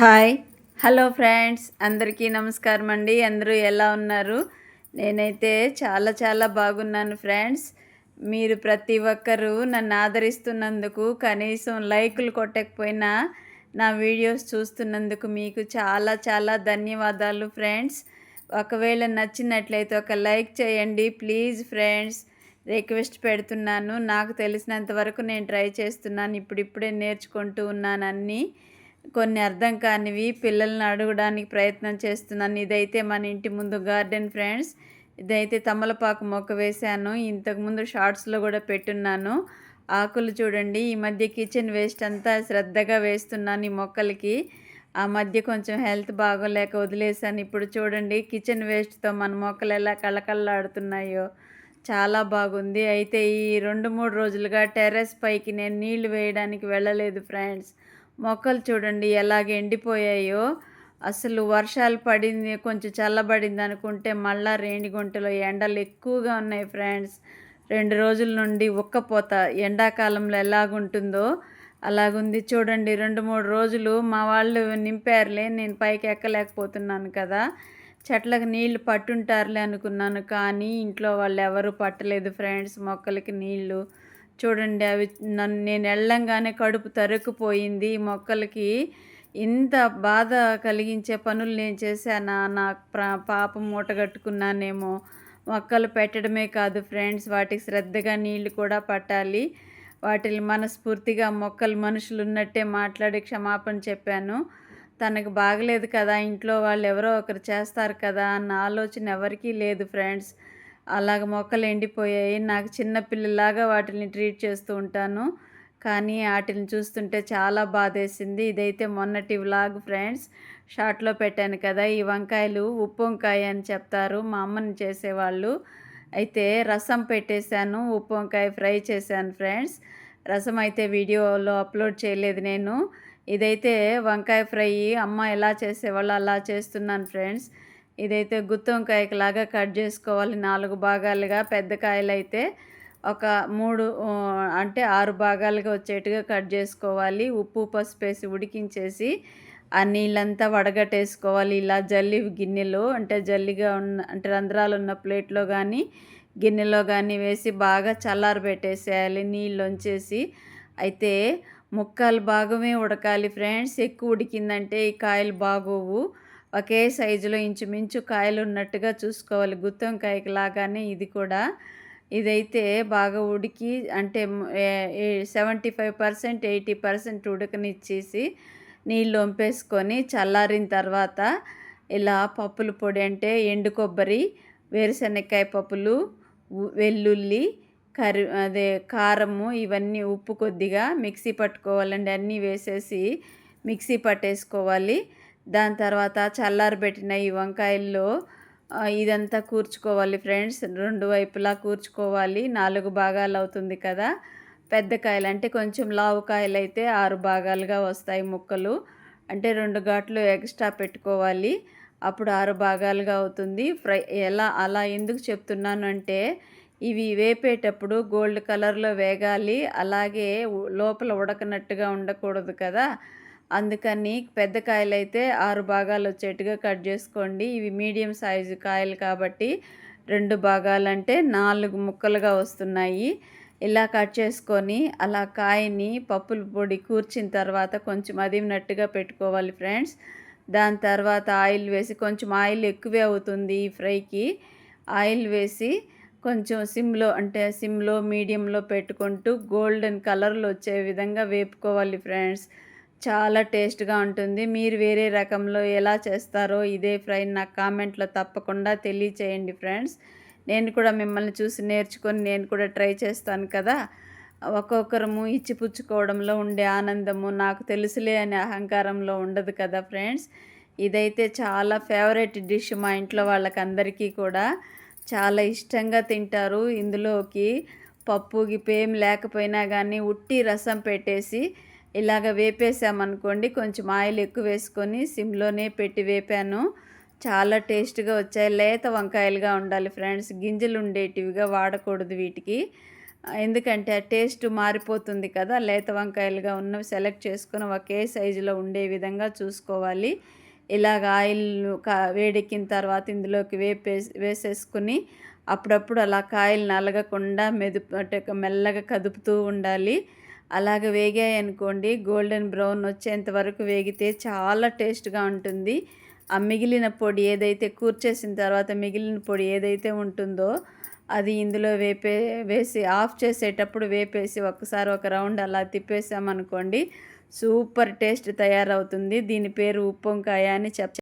Hi. Hello friends అందరికీ నమస్కారం అండి. అందరూ ఎలా ఉన్నారు? నేనైతే చాలా చాలా బాగున్నాను ఫ్రెండ్స్. మీరు ప్రతి ఒక్కరూ నన్ను ఆదరిస్తున్నందుకు కనీసం లైకులు కొట్టకపోయినా నా వీడియోస్ చూస్తున్నందుకు మీకు చాలా చాలా ధన్యవాదాలు ఫ్రెండ్స్. ఒకవేళ నచ్చినట్లయితే ఒక లైక్ చేయండి. ప్లీజ్ ఫ్రెండ్స్ రిక్వెస్ట్ పెడుతున్నాను. నాకు తెలిసినంత వరకు నేను ట్రై చేస్తున్నాను. ఇప్పుడిప్పుడే నేర్చుకుంటూ ఉన్నాను అన్నీ. కొన్ని అర్థం కానివి పిల్లల్ని అడగడానికి ప్రయత్నం చేస్తున్నాను. ఇదైతే మన ఇంటి ముందు గార్డెన్ ఫ్రెండ్స్. ఇదైతే తమలపాకు మొక్క వేశాను. ఇంతకుముందు షార్ట్స్లో కూడా పెట్టున్నాను. ఆకులు చూడండి. ఈ మధ్య కిచెన్ వేస్ట్ అంతా శ్రద్ధగా వేస్తున్నాను ఈ మొక్కలకి. ఆ మధ్య కొంచెం హెల్త్ బాగోలేక వదిలేసాను ఇప్పుడు చూడండి కిచెన్ వేస్ట్తో మన మొక్కలు ఎలా కళకళలాడుతున్నాయో. చాలా బాగుంది. అయితే ఈ రెండు మూడు రోజులుగా టెర్రస్ పైకి నేను నీళ్ళు వేయడానికి వెళ్ళలేదు ఫ్రెండ్స్. మొక్కలు చూడండి ఎలాగ ఎండిపోయాయో. అసలు వర్షాలు పడింది కొంచెం చల్లబడింది అనుకుంటే మళ్ళా రేణిగుంటలో ఎండలు ఎక్కువగా ఉన్నాయి ఫ్రెండ్స్. రెండు రోజుల నుండి ఉక్కపోత ఎండాకాలంలో ఎలాగుంటుందో అలాగుంది. చూడండి రెండు మూడు రోజులు మా వాళ్ళు నింపారులే నేను పైకి ఎక్కలేకపోతున్నాను కదా. చెట్లకు నీళ్ళు పట్టుంటారులే అనుకున్నాను కానీ ఇంట్లో వాళ్ళు ఎవరు పట్టలేదు ఫ్రెండ్స్ మొక్కలకి నీళ్ళు చూడండి అవి నన్ను నేను వెళ్ళంగానే కడుపు తరుక్కుపోయింది. మొక్కలకి ఇంత బాధ కలిగించే పనులు నేను చేశానా? నా పాపం మూటగట్టుకున్నానేమో మొక్కలు పెట్టడమే కాదు ఫ్రెండ్స్ వాటికి శ్రద్ధగా నీళ్ళు కూడా పట్టాలి. వాటిని మనస్ఫూర్తిగా మొక్కలు మనుషులు ఉన్నట్టే మాట్లాడి క్షమాపణ చెప్పాను. తనకు బాగలేదు కదా ఇంట్లో వాళ్ళు ఎవరో ఒకరు చేస్తారు కదా అన్న ఆలోచన ఎవరికీ లేదు ఫ్రెండ్స్. అలాగ మొక్కలు ఎండిపోయాయి. నాకు చిన్న పిల్లలాగా వాటిని ట్రీట్ చేస్తూ ఉంటాను. కానీ వాటిని చూస్తుంటే చాలా బాధేసింది. ఇదైతే మొన్నటి వ్లాగ్ ఫ్రెండ్స్. షార్ట్లో పెట్టాను కదా ఈ వంకాయలు ఉప్పు వంకాయ అని చెప్తారు. మా అమ్మని చేసేవాళ్ళు. అయితే రసం పెట్టేశాను ఉప్పు వంకాయ ఫ్రై చేశాను ఫ్రెండ్స్. రసం అయితే వీడియోలో అప్లోడ్ చేయలేదు నేను. ఇదైతే వంకాయ ఫ్రై అమ్మ ఎలా చేసేవాళ్ళు అలా చేస్తున్నాను ఫ్రెండ్స్. ఇదైతే గుత్తి వంకాయకి లాగా కట్ చేసుకోవాలి. నాలుగు భాగాలుగా పెద్ద కాయలు అయితే ఒక మూడు అంటే ఆరు భాగాలుగా వచ్చేట్టుగా కట్ చేసుకోవాలి. ఉప్పు పసుపు వేసి ఉడికించేసి ఆ నీళ్ళంతా వడగట్టేసుకోవాలి. ఇలా జల్లి గిన్నెలో అంటే జల్లిగా ఉన్న అంటే రంధ్రాలు ఉన్న ప్లేట్లో కానీ గిన్నెలో కానీ వేసి బాగా చల్లారబెట్టేసేయాలి నీళ్ళు వంచేసి అయితే ముక్కలు భాగమే ఉడకాలి ఫ్రెండ్స్. ఎక్కువ ఉడికిందంటే ఈ కాయలు బాగోవు. ఒకే సైజులో ఇంచుమించు కాయలు ఉన్నట్టుగా చూసుకోవాలి. గుత్తొంకాయకి లాగానే ఇది కూడా. ఇదైతే బాగా ఉడికి అంటే seventy five percent eighty percent ఉడకనిచ్చేసి నీళ్ళు వంపేసుకొని చల్లారిన తర్వాత ఇలా పప్పుల పొడి అంటే ఎండు కొబ్బరి వేరుశనక్కాయ పప్పులు వెల్లుల్లి కరి అదే కారము ఇవన్నీ ఉప్పు కొద్దిగా మిక్సీ పట్టుకోవాలండి. అన్నీ వేసేసి మిక్సీ పట్టేసుకోవాలి. దాని తర్వాత చల్లారబెట్టిన ఈ వంకాయల్లో ఇదంతా కూర్చుకోవాలి ఫ్రెండ్స్. రెండు వైపులా కూర్చుకోవాలి. నాలుగు భాగాలు అవుతుంది కదా. పెద్ద కాయలు అంటే కొంచెం లావు కాయలు అయితే ఆరు భాగాలుగా వస్తాయి ముక్కలు. అంటే రెండు ఘాట్లు ఎక్స్ట్రా పెట్టుకోవాలి. అప్పుడు ఆరు భాగాలుగా అవుతుంది. ఫ్రై ఎలా అలా ఎందుకు చెప్తున్నాను అంటే ఇవి వేపేటప్పుడు గోల్డ్ కలర్లో వేగాలి. అలాగే లోపల ఉడకనట్టుగా ఉండకూడదు కదా. అందుకని పెద్ద కాయలు అయితే ఆరు భాగాలు వచ్చేట్టుగా కట్ చేసుకోండి. ఇవి మీడియం సైజు కాయలు కాబట్టి రెండు భాగాలంటే నాలుగు ముక్కలుగా వస్తున్నాయి. ఇలా కట్ చేసుకొని అలా కాయని పప్పుల పొడి కూర్చిన తర్వాత కొంచెం అదిమినట్టుగా పెట్టుకోవాలి ఫ్రెండ్స్. దాని తర్వాత ఆయిల్ వేసి కొంచెం ఆయిల్ ఎక్కువే అవుతుంది ఈ ఫ్రైకి. ఆయిల్ వేసి కొంచెం సిమ్లో అంటే సిమ్లో మీడియంలో పెట్టుకుంటూ గోల్డెన్ కలర్లో వచ్చే విధంగా వేపుకోవాలి ఫ్రెండ్స్. చాలా టేస్ట్గా ఉంటుంది. మీరు వేరే రకంలో ఎలా చేస్తారో ఇదే ఫ్రై నాకు కామెంట్లో తప్పకుండా తెలియచేయండి ఫ్రెండ్స్. నేను కూడా మిమ్మల్ని చూసి నేర్చుకొని నేను కూడా ట్రై చేస్తాను కదా. ఒక్కొక్కరము ఇచ్చిపుచ్చుకోవడంలో ఉండే ఆనందము నాకు తెలుసులే అనే అహంకారంలో ఉండదు కదా ఫ్రెండ్స్. ఇదైతే చాలా ఫేవరెట్ డిష్ మా ఇంట్లో వాళ్ళకందరికీ కూడా. చాలా ఇష్టంగా తింటారు. ఇందులోకి పప్పు గిప్పేం లేకపోయినా కానీ ఉట్టి రసం పెట్టేసి ఇలాగ వేపేసామనుకోండి కొంచెం ఆయిల్ ఎక్కువ వేసుకొని సిమ్లోనే పెట్టి వేపాను. చాలా టేస్ట్గా వచ్చాయి. లేత వంకాయలుగా ఉండాలి ఫ్రెండ్స్. గింజలు ఉండేటివిగా వాడకూడదు వీటికి. ఎందుకంటే ఆ టేస్ట్ మారిపోతుంది కదా. లేత వంకాయలుగా ఉన్నవి సెలెక్ట్ చేసుకుని ఒకే సైజులో ఉండే విధంగా చూసుకోవాలి. ఇలాగ ఆయిల్ కా వేడెక్కిన తర్వాత ఇందులోకి వేపే వేసేసుకుని అప్పుడప్పుడు అలా కాయలు నలగకుండా మెదు మెల్లగా కదుపుతూ ఉండాలి. అలాగ వేగాయనుకోండి గోల్డెన్ బ్రౌన్ వచ్చేంత వరకు వేగితే చాలా టేస్ట్గా ఉంటుంది. ఆ మిగిలిన పొడి ఏదైతే కూర్చేసిన తర్వాత మిగిలిన పొడి ఏదైతే ఉంటుందో అది ఇందులో వేపే వేసి ఆఫ్ చేసేటప్పుడు వేపేసి ఒకసారి ఒక రౌండ్ అలా తిప్పేసామనుకోండి సూపర్ టేస్ట్ తయారవుతుంది. దీని పేరు ఉప్పొంకాయ అని చెప్